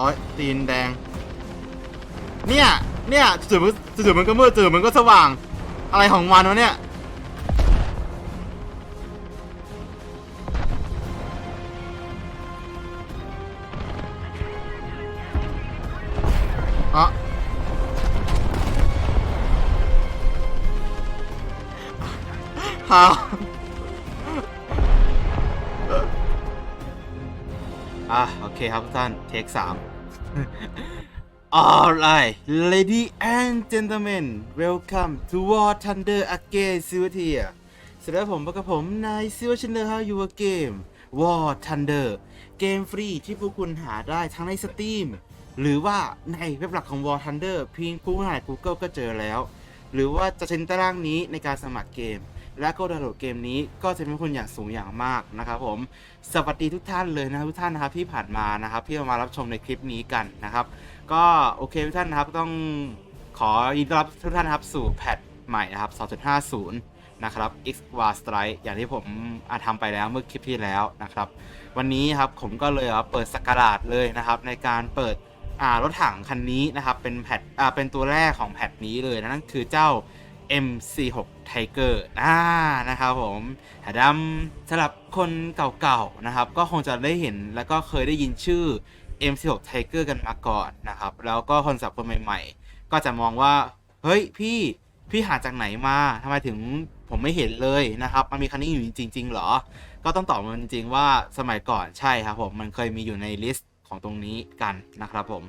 โอ้ยตีนแดง เนี่ย เนี่ยจู่ๆมันจู่ๆมันก็มืดจู่ๆมันก็สว่าง อะไรของมันวะเนี่ย อ๋อฮาอะ โอเคครับทุกท่าน เทคสาม Alright lady and gentlemen welcome to War Thunder again Silver Tier สวัสดีครับผมพบกับผมนาย Silver Thunder How You Are Game War Thunder เกมฟรีที่พวกคุณหาได้ทั้งใน Steam หรือว่าในเว็บหลักของ War Thunder เพียงผู้หา Google ก็เจอแล้ว หรือว่าจะเช่นตารางนี้ในการสมัครเกม และก็ดาวน์โหลดเกมนี้ก็จะเป็นคนอย่างสูงอย่างมากนะครับผมสวัสดีทุกท่านเลยนะทุกท่านนะครับที่ผ่านมานะครับที่มารับชมในคลิปนี้กันนะครับ ก็โอเคทุกท่านนะครับต้องขอยินดีต้อนรับทุกท่านนะครับสู่แพทใหม่นะครับ 2.50 นะครับ X War Strike อย่างที่ผมอาทำไปแล้วเมื่อคลิปที่แล้วนะครับ วันนี้ครับผมก็เลยครับเปิดสกราดเลยนะครับ ในการเปิดรถถังคันนี้นะครับ เป็นแพทเป็นตัวแรกของแพทนี้เลยนะนั่นคือเจ้า MC6 Tiger อ่านะครับผมแถดำสำหรับคนเก่าๆนะครับ ก็คงจะได้เห็นแล้วก็เคยได้ยินชื่อ MC6 Tiger กันมาก่อนนะครับ แล้วก็คนสับคนใหม่ๆ ก็จะมองว่า เฮ้ยพี่พี่หาจากไหนมาทำไมถึงผมไม่เห็นเลยนะครับ มันมีคันนี้อยู่จริงๆหรอ ก็ต้องตอบมันจริงๆว่าสมัยก่อนใช่ครับผม มันเคยมีอยู่ในลิสต์ ของตรงนี้กันนะครับผม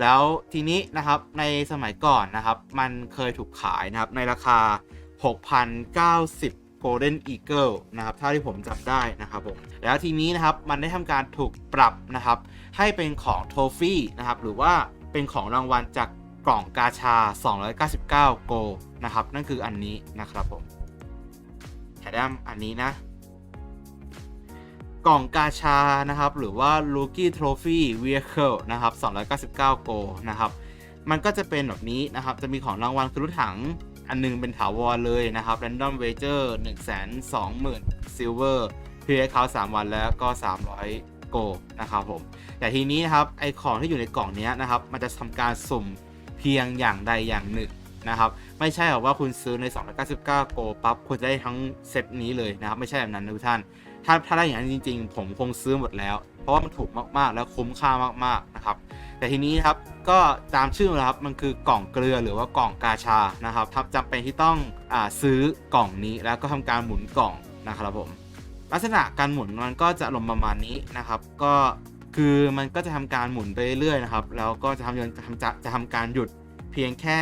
แล้วทีนี้นะครับในสมัยก่อนนะครับมันเคยถูกขายนะครับในราคา 6,090 Golden Eagle นะครับเท่าที่ผมจำได้นะครับผม แล้วทีนี้นะครับมันได้ทำการถูกปรับนะครับให้เป็นของโทฟี่นะครับหรือว่าเป็นของรางวัลจากกล่องกาชา 299 โกนะครับนั่นคืออันนี้นะครับผมแถมอันนี้นะ กล่องกาชานะครับ หรือว่า Rookie Trophy Vehicle นะครับ 299 โกนะครับ มันก็จะเป็นแบบนี้นะครับ จะมีของรางวัลคือรถถังอันหนึงเป็นถาวรเลยนะครับ Random Wager 120,000 Silver เพื่อให้เขา3วันแล้วก็ 300 โกนะครับผม แต่ทีนี้นะครับไอของที่อยู่ในกล่องนี้นะครับ มันจะทำการสุ่มเพียงอย่างใดอย่างหนึ่งนะครับ ไม่ใช่แบบว่าคุณซื้อใน 299 โกปั๊บคุณจะได้ทั้งเซตนี้เลยนะครับ ไม่ใช่แบบนั้นทุกท่าน ถ้าถ้าได้อย่างนั้นจริง ๆ ผมคงซื้อหมดแล้ว เพราะว่ามันถูกมากๆ แล้วคุ้มค่ามากๆนะครับแต่ทีนี้ครับก็ตามชื่อนะครับมันคือกล่องเกลือหรือว่ากล่องกาชานะครับทำจำเป็นที่ต้องอซื้อกล่องนี้แล้วก็ทำการหมุนกล่องนะครับผม ลักษณะการหมุนมันก็จะลงประมาณนี้นะครับ ก็คือมันก็จะทำการหมุนไปเรื่อยๆนะครับแล้วก็จะทำจะทำจะจะทำการหยุดเพียงแค่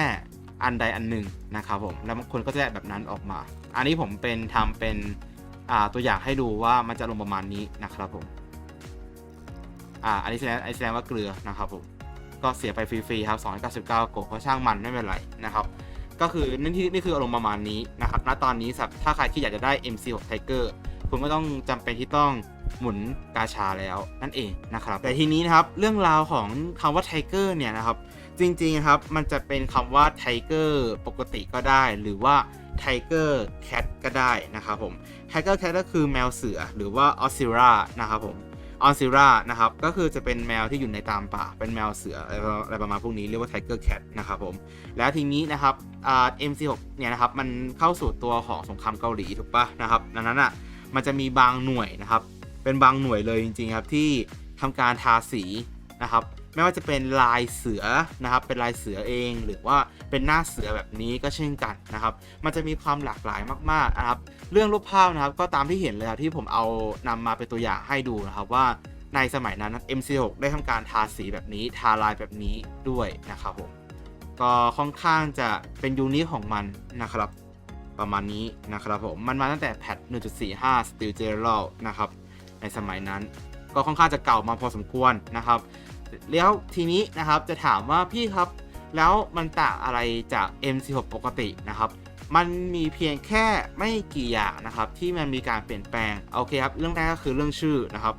อันใดอันหนึ่งนะครับผมแล้วบางคนก็จะได้แบบนั้นออกมา อันนี้ผมเป็นทำเป็น ตัวอย่างให้ดูว่ามันจะลงประมาณนี้นะครับผมอ่าอันนี้แสดงอันนี้แสดงว่าเกลือนะครับผมก็เสียไปฟรีๆครับ 299โกก็ช่างมันไม่เป็นไรนะครับก็คือนี่ที่นี่คืออารมณ์ประมาณนี้นะครับณตอนนี้สับถ้าใครที่อยากจะได้ MC6 Tiger คุณก็ต้องจำเป็นที่ต้องหมุนกาชาแล้วนั่นเองนะครับ แต่ทีนี้นะครับเรื่องราวของคำว่า Tiger เนี่ยนะครับจริงๆครับมันจะเป็นคำว่า Tiger ปกติก็ได้หรือว่า Tiger Cat ก็ได้นะครับผม Tiger Cat ก็คือแมวเสือหรือว่า o s c i r a นะครับผมออนซิรานะครับ ก็คือจะเป็นแมวที่อยู่ในตามป่า เป็นแมวเสืออะไรประมาณพวกนี้เรียกว่า Tiger Cat นะครับผม แล้วทีนี้นะครับอ่า MC6 เนี่ยนะครับ มันเข้าสู่ตัวของสงครามเกาหลีถูกปะนะครับ ดังนั้นอะ มันจะมีบางหน่วยนะครับ เป็นบางหน่วยเลยจริงๆครับที่ทำการทาสีนะครับ ไม่ว่าจะเป็นลายเสือนะครับ เป็นลายเสือเอง หรือว่าเป็นหน้าเสือแบบนี้ก็เช่นกันนะครับ มันจะมีความหลากหลายมากๆนะครับ เรื่องรูปภาพนะครับ ก็ตามที่เห็นเลยครับที่ผมเอานำมาเป็นตัวอย่างให้ดูนะครับว่าในสมัยนั้น MC6 ได้ทำการทาสีแบบนี้ ทาลายแบบนี้ด้วยนะครับผม ก็ค่อนข้างจะเป็นยูนิคของมันนะครับ ประมาณนี้นะครับผม มันมาตั้งแต่แพท1.45 Steel General นะครับ ในสมัยนั้นก็ค่อนข้างจะเก่ามาพอสมควรนะครับ แล้วทีนี้นะครับจะถามว่าพี่ครับ แล้วมันต่างอะไรจาก M16 ปกตินะครับ มันมีเพียงแค่ไม่กี่อย่างนะครับ ที่มันมีการเปลี่ยนแปลงโอเคครับเรื่องแรกก็คือเรื่องชื่อนะครับ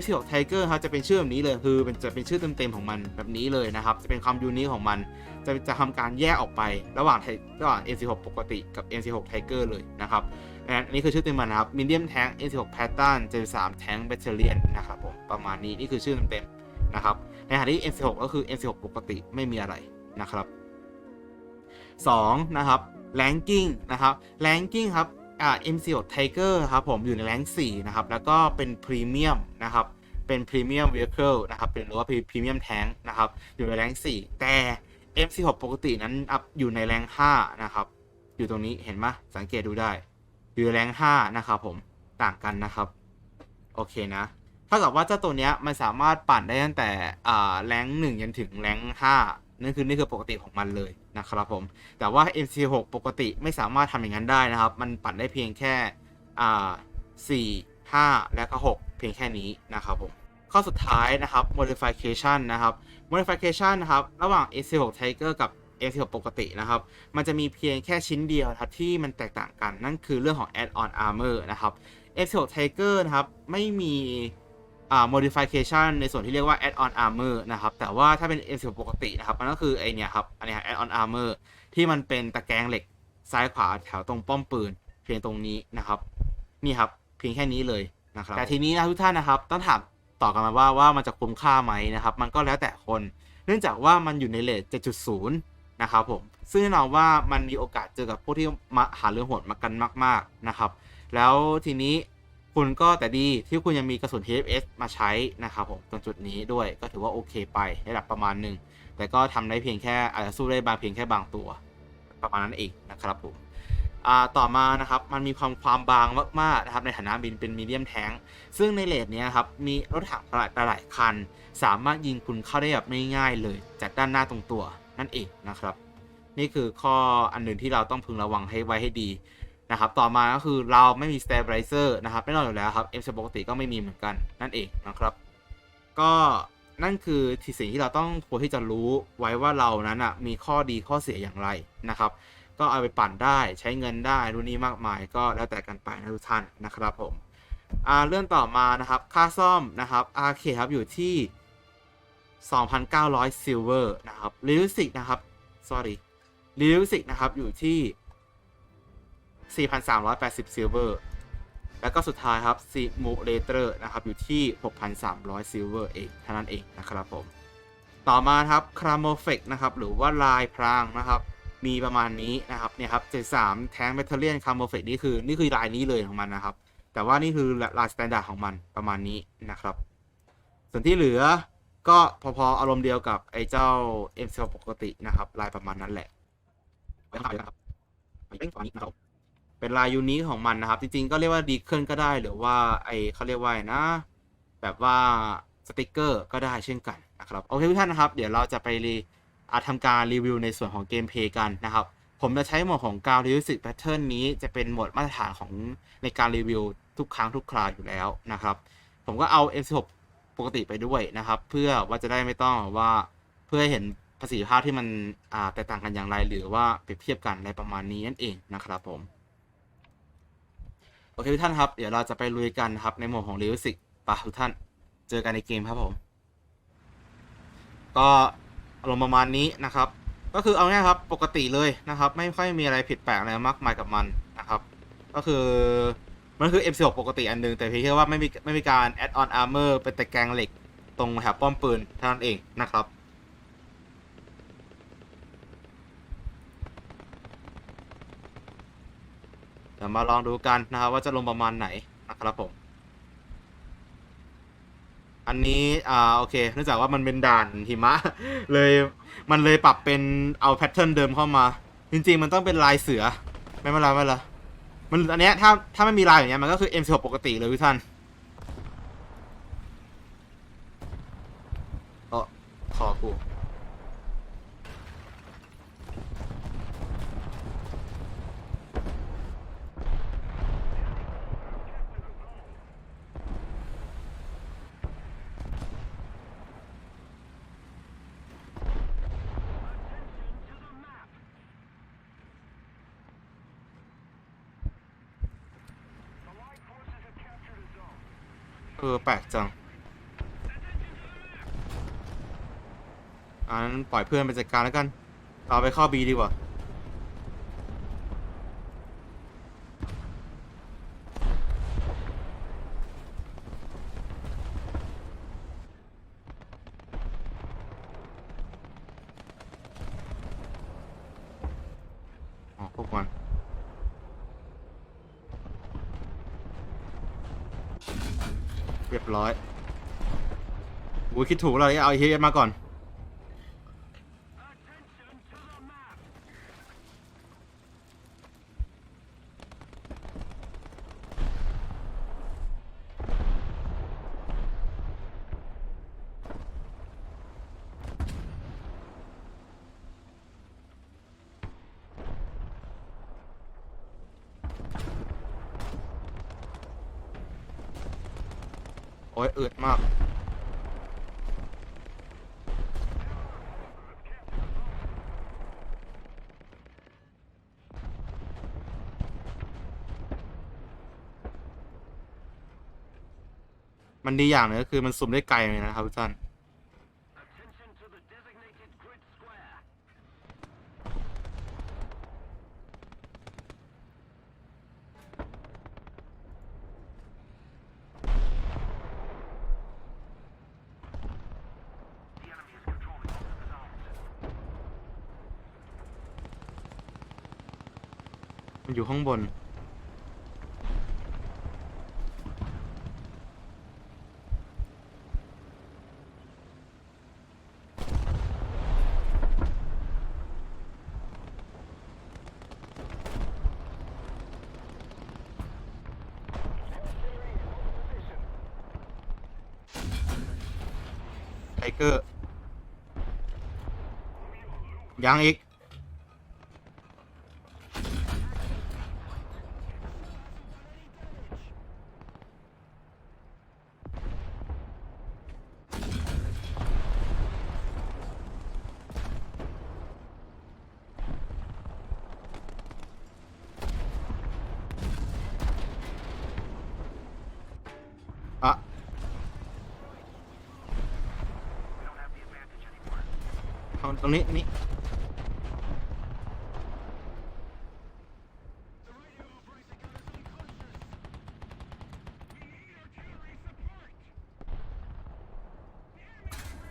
M16 Tiger ครับจะเป็นชื่อแบบนี้เลยคือเป็นจะเป็นชื่อเต็มๆของมันแบบนี้เลยนะครับ จะเป็นความยูนิคของมัน จะจะทำการแยกออกไประหว่างระหว่าง M16 ปกติกับ M16 Tiger เลยนะครับอันนี้คือชื่อเต็มมันนะครับ Medium Tank M16 Pattern 73 Tank Battalion นะครับผมประมาณนี้นี่คือชื่อเต็มๆ นะครับ ในขณะที่ M16 ก็คือ M16 ปกติไม่มีอะไรนะครับ 2 นะครับ ranking นะครับ ranking ครับอ่า M16 Tiger ครับผมอยู่ใน rank 4นะครับ แล้วก็เป็น premium นะครับ เป็น premium vehicle นะครับเป็นหรือว่า premium tank นะครับ อยู่ใน rank 4แต่ M16 ปกตินั้นอัพอยู่ใน rank 5นะครับ อยู่ตรงนี้เห็นไหมสังเกตดูได้ อยู่ใน rank 5นะครับผมต่างกันนะครับ โอเคนะ เท่ากับว่าเจ้าตัวเนี้ยมันสามารถปั่นได้ตั้งแต่อ่าแรงหนึ่งยันถึงแรงห้านั่นคือนี่คือปกติของมันเลยนะครับผม แต่ว่า MC6 ปกติไม่สามารถทำอย่างนั้นได้นะครับ มันปั่นได้เพียงแค่อ่าสี่ห้าและก็หกเพียงแค่นี้นะครับผมข้อสุดท้ายนะครับ modification นะครับ modification นะครับ ระหว่าง AC6 Tiger กับ AC6 ปกตินะครับ มันจะมีเพียงแค่ชิ้นเดียวครับที่มันแตกต่างกัน นั่นคือเรื่องของ add-on armor นะครับ F16 Tiger นะครับ ไม่มี อ่า modification ในส่วนที่เรียกว่า add-on armor นะครับ แต่ว่าถ้าเป็น F16 ปกตินะครับ มันก็คือไอเนี่ยครับ อันนี้ add-on armor ที่มันเป็นตะแกรงเหล็กซ้ายขวาแถวตรงป้อมปืน เพียงตรงนี้นะครับ นี่ครับ เพียงแค่นี้เลยนะครับ แต่ทีนี้นะทุกท่านนะครับ ต้องถามต่อกันมาว่าว่ามันจะคุ้มค่าไหมนะครับ มันก็แล้วแต่คน เนื่องจากว่ามันอยู่ในเลท7.0 นะครับผม ซึ่งแน่นอนว่ามันมีโอกาสเจอกับพวกที่มาหาเรื่องโหดมากันมาก ๆนะครับ แล้วทีนี้ คุณก็แต่ดีที่คุณยังมีกระสุน TFS มาใช้นะครับผมตรงจุดนี้ด้วยก็ถือว่าโอเคไปในระดับประมาณหนึ่งแต่ก็ทำได้เพียงแค่อาจจะสู้ได้บางเพียงแค่บางตัว ประมาณนั้นเองนะครับผมต่อมานะครับมันมีความความบางมากๆนะครับในฐานะบินเป็นมีเดียมแท้งซึ่งในเลทเนี้ยครับมีรถถังหลายหลายคัน สามารถยิงคุณเข้าได้แบบง่ายๆเลยจากด้านหน้าตรงตัวนั่นเองนะครับ นี่คือข้ออันหนึ่งที่เราต้องพึงระวังให้ไว้ให้ดี นะครับต่อมาก็คือเราไม่มี stabilizer นะครับแน่นอนอยู่แล้วครับ M ปกติก็ไม่มีเหมือนกันนั่นเองนะครับ ก็นั่นคือที่สิ่งที่เราต้องควรที่จะรู้ไว้ว่าเรานั้นอะมีข้อดีข้อเสียอย่างไรนะครับ ก็เอาไปปั่นได้ใช้เงินได้รุ่นนี้มากมายก็แล้วแต่กันไปนะทุกท่านนะครับผมอ่าเรื่องต่อมานะครับค่าซ่อมนะครับ RK ครับอยู่ที่ 2,900ซิลเวอร์นะครับลิลิสิกนะครับ sorry ลิลิสิกนะครับอยู่ที่ 4,380ซิลเวอร์แล้วก็สุดท้ายครับ Simulator นะครับอยู่ที่ 6,300ซิลเวอร์เองเท่านั้นเองนะครับผม ต่อมาครับ c r a m o f e c นะครับหรือว่าลายพรางนะครับมีประมาณนี้นะครับเนี่ยครับ73แทง m e t a l i a n c r a m o f e c นี่คือนี่คือลายนี้เลยของมันนะครับ แต่ว่านี่คือลายสแตนดาร์ดของมันประมาณนี้นะครับ ส่วนที่เหลือก็พอๆอารมณ์เดียวกับไอ้เจ้า m c ปกตินะครับ ลายประมาณนั้นแหละไว้ข้างหลังนะครับไว้เป็นฝั่งนี้นะครับ เป็นลายยูนิคของมันนะครับ จริงๆ ก็เรียกว่าดีเคิลก็ได้ หรือว่าไอเขาเรียกว่านะ แบบว่าสติกเกอร์ก็ได้เช่นกันนะครับโอเคทุกท่านนะครับ เดี๋ยวเราจะไปรีอาทำการรีวิวในส่วนของเกมเพย์กันนะครับ ผมจะใช้โหมดของการรีวิวสิกแพทเทิร์นนี้จะเป็นโหมดมาตรฐานของในการรีวิวทุกครั้งทุกคราวอยู่แล้วนะครับ ผมก็เอา M16 ปกติไปด้วยนะครับ เพื่อว่าจะได้ไม่ต้องว่าเพื่อเห็นประสิทธิภาพที่มันแตกต่างกันอย่างไร หรือว่าเปรียบเทียบกันอะไรประมาณนี้นั่นเองนะครับผม เคทุกท่านครับ เดี๋ยวเราจะไปลุยกันครับในโหมดของเร l สิกปะทุกท่าน เจอกันในเกมครับผม ก็อารมณ์ประมาณนี้นะครับ ก็คือเอาง่ายครับปกติเลยนะครับ ไม่ค่อยมีอะไรผิดแปลกอะไรมากมายกับมันนะครับ ก็คือมันคือ M16 ปกติอันหนึง แต่เพียงแค่ว่าไม่มีไม่มีการ add on armor เป็นตะแกรงเหล็กตรงแถบป้อมปืนเท่านั้นเองนะครับ ดี๋ยวมาลองดูกันนะครับว่าจะลงประมาณไหนนะครับผม อันนี้อ่าโอเคเนื่องจากว่ามันเป็นด่านหิมะ เลยมันเลยปรับเป็นเอาแพทเทิร์นเดิมเข้ามา จริง ๆ มันต้องเป็นลายเสือ ไม่เป็นไรไม่เป็นไรมันอันเนี้ยถ้าถ้าไม่มีลายอย่างเงี้ยมันก็คือ M16 ปกติเลยทุกท่านเออขอกู เออ แปลกจัง อันนั้นปล่อยเพื่อนไปจัดการแล้วกัน เราไปเข้าบีดีกว่า โวกมัน เรียบร้อยกูคิดถูกเราเอาไอ้เฮียมาก่อน โอืดมาก มันดีอย่างหนึงก็คือมันซูมได้ไกลเลยนะครับทุกท่าน มันอยู่ ข้างบน ไทเกอร์ ยังอีก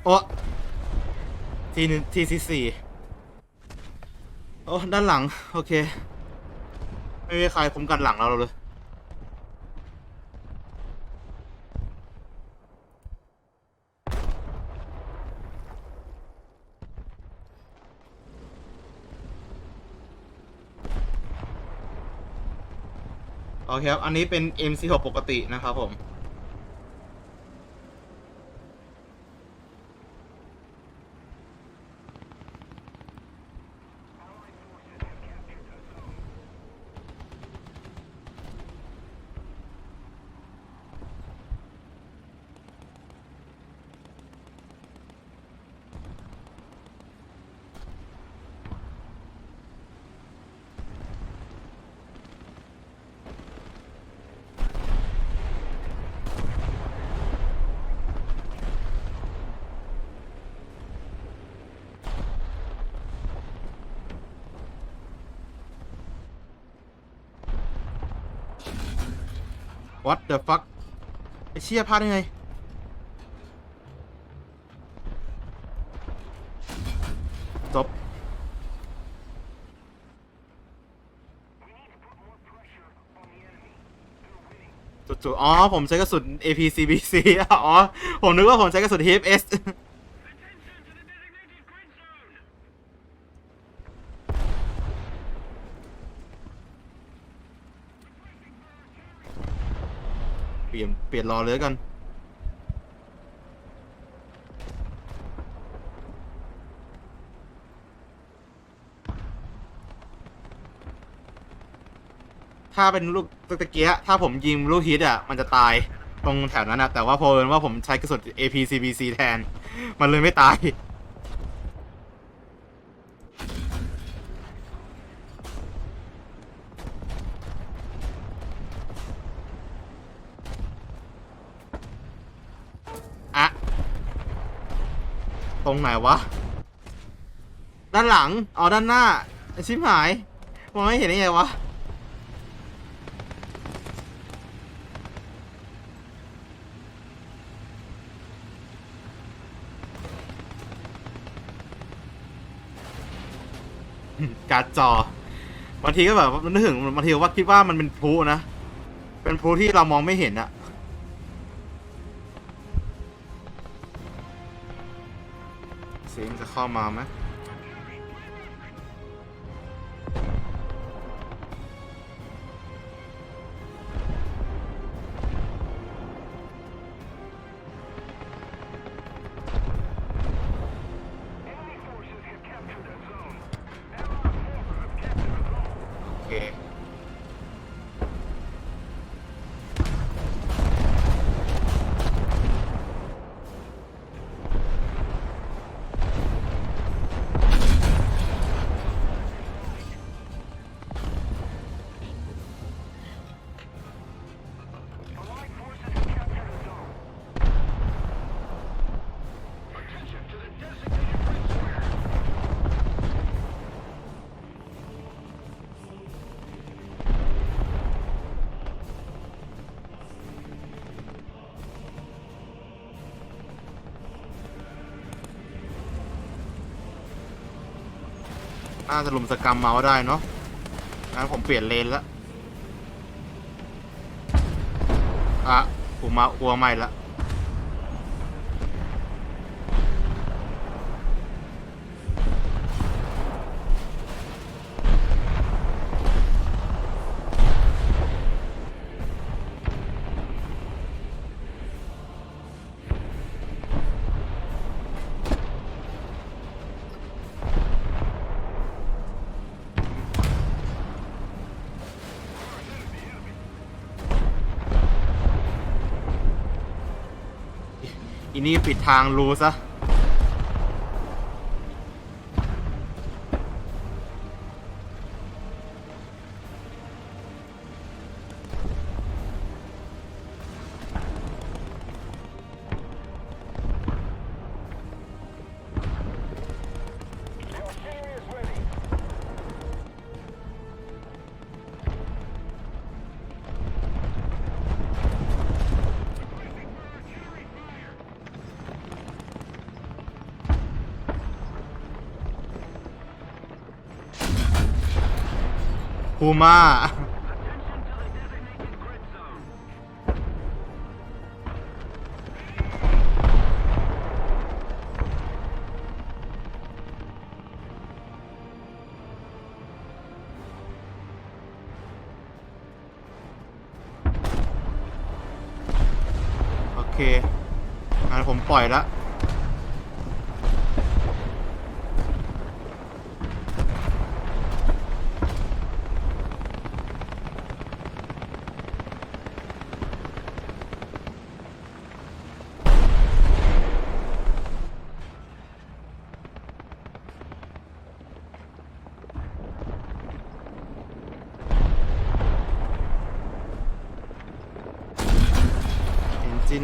โอ้ทีหนึ่งทีสี่สี่โอ้ด้านหลัง โอเค ไม่มีใครคุ้มกันหลังเราเลยโอเคครับ อันนี้เป็น MC6 ปกตินะครับผม What the fuck ไอเชี่ยพลาดได้ไง จบ จุดๆ อ๋อ ผมใช้กระสุน APCBC อ๋อ ผมนึกว่าผมใช้กระสุน HFS เปลี่ยนเปลี่ยนรอเลยกัน ถ้าเป็นลูกตะเกียะถ้าผมยิงลูกฮิตอะ มันจะตายตรงแถวนั้นอะแต่ว่าพอเอิญว่าผมใช้กระสุน APCBC แทน มันเลยไม่ตาย รงไหนวะ ด้านหลัง อ๋อ ด้านหน้า ชิบหาย มองไม่เห็นได้ไงวะ การจอบางทีก็แบบนึกถึงบางทีว่าคิดว่ามันเป็นพลุนะ เป็นพลุที่เรามองไม่เห็นอะ เข้ามาไหม น่าจะลุมสกรรมเมาส์ได้เนาะงั้นผมเปลี่ยนเลนละอะผมมาอัวใหม่ละ อีนี่ปิดทางรูซะ พูมาโอเคงั้นผมปล่อยละ เอนจิน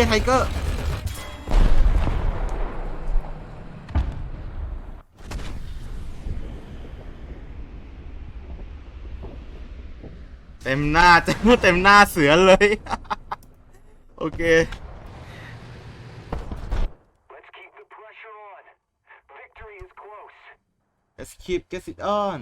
ไอ้เหี้ยไทเกอร์เต็มหน้าจะพูดเต็มหน้าเสือเลย โอเค Let's keep the pressure on. Victory is close. Let's keep get it on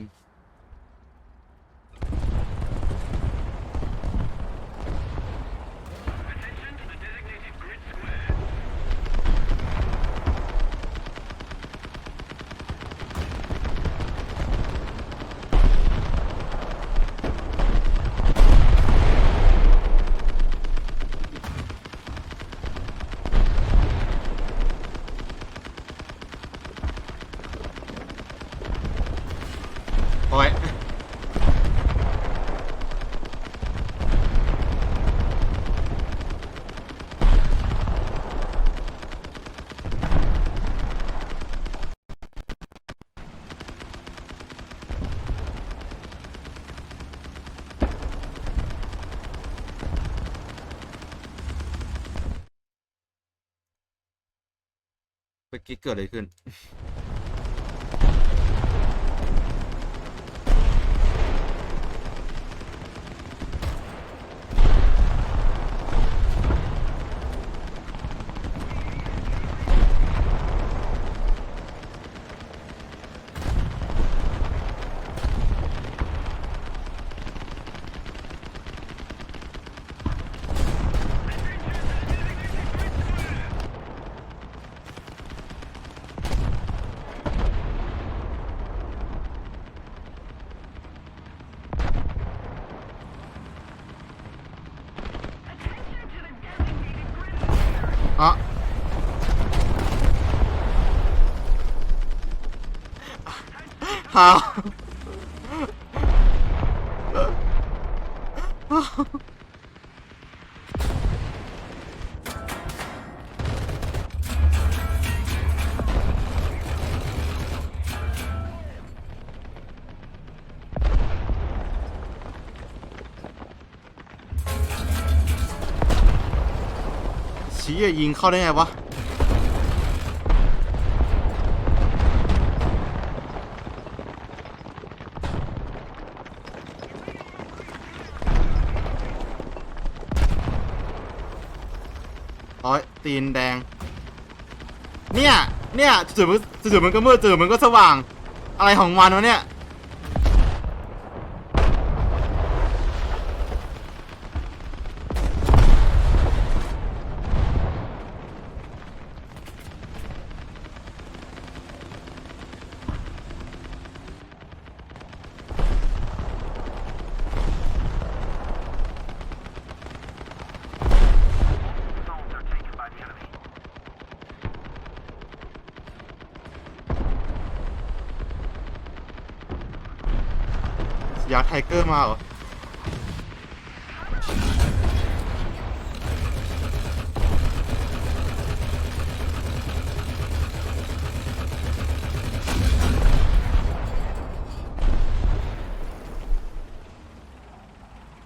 โอ้ย เมื่อกี้เกิดอะไรขึ้น how ชี้ยิงเข้าได้ไงวะ ตีนแดง เนี่ย เนี่ยจุดๆมันจุดๆมันก็มืดจุดๆมันก็สว่าง อะไรของมันวะเนี่ย Zones are taken by the enemy. อยากไท เกอร์มาเหรอ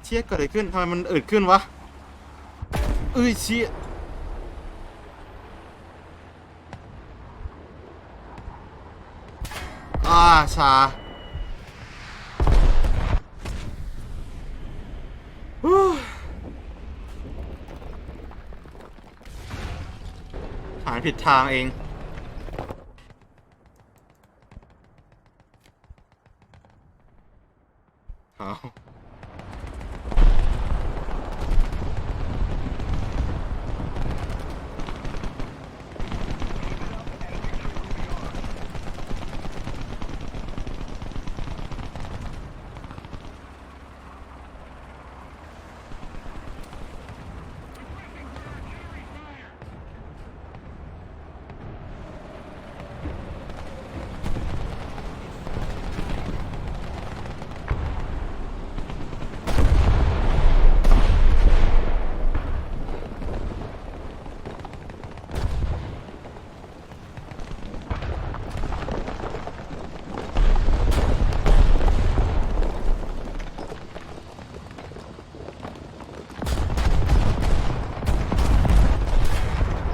เชี่ยเกิดอะไรขึ้นทำไมมันอืดขึ้นวะเอ้ยเชี่ยอ่าชา ฮู้หา ผิดทางเอง เอา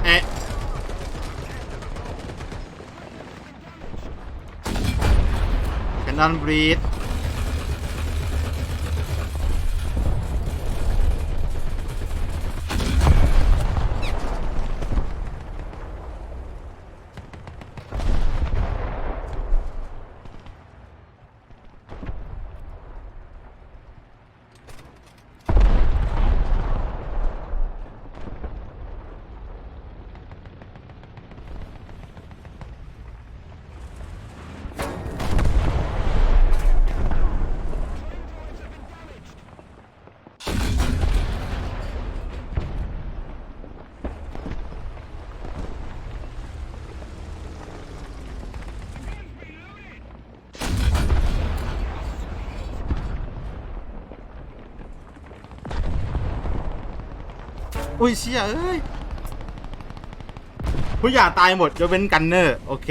เอ๊ะ แคนนอนบรีด อุ้ยเชี่ยเอ้ยทุกอย่างตายหมดยกเว้นกันเนอร์ โอเค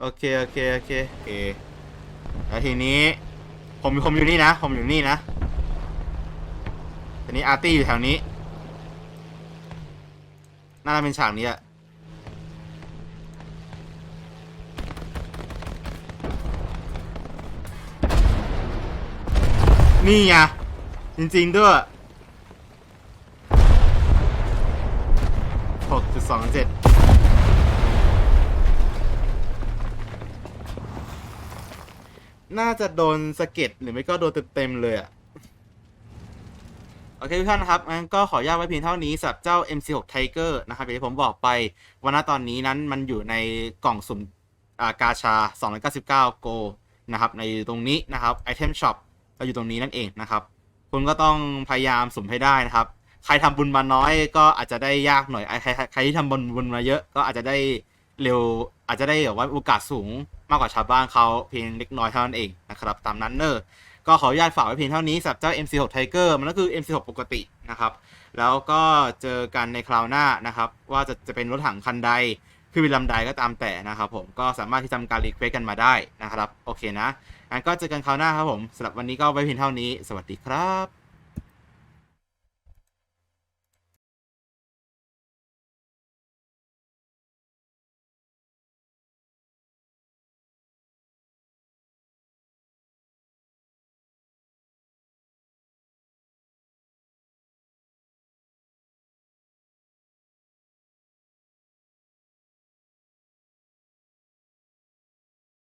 โอเค โอเค โอเคโอเคแล้วทีนี้ ผมผมอยู่นี่นะ ผมอยู่นี่นะทีนี้อาร์ตี้อยู่แถวนี้ น่าจะเป็นฉากนี้อะนี่ไง จริงๆด้วยหกจุดสองเจ็ดน่าจะโดนสะเก็ดหรือไม่ก็โดนเต็มๆเลยอะโอเคทุกท่านนะครับงั้นก็ขออนุญาตไว้เพียงเท่านี้สำหรับเจ้า MC6 Tiger นะครับอย่างที่ผมบอกไปว่าณตอนนี้นั้นมันอยู่ในกล่องสุ่มอ่ากาชา 299 โกนะครับในตรงนี้นะครับไอเทมช็อปก็อยู่ตรงนี้นั่นเองนะครับ คุณก็ต้องพยายามสุ่มให้ได้นะครับ ใครทำบุญมาน้อยก็อาจจะได้ยากหน่อยไอใครใครที่ทำบุญบุญมาเยอะก็อาจจะได้เร็ว อาจจะได้แบบว่าโอกาสสูงมากกว่าชาวบ้านเขาเพียงเล็กน้อยเท่านั้นเองนะครับ ตามนั้นเนอะก็ขออนุญาตฝากไว้เพียงเท่านี้สำหรับเจ้า MC6 Tiger มันก็คือ MC6 ปกตินะครับ แล้วก็เจอกันในคราวหน้านะครับ ว่าจะจะเป็นรถถังคันใดคือวิลลำใดก็ตามแต่นะครับผมก็สามารถที่ทำการรีเควสกันมาได้นะครับ โอเคนะ ก็เจอกันคราวหน้าครับผมสำหรับวันนี้ก็ไว้เพียงเท่านี้ สวัสดีครับ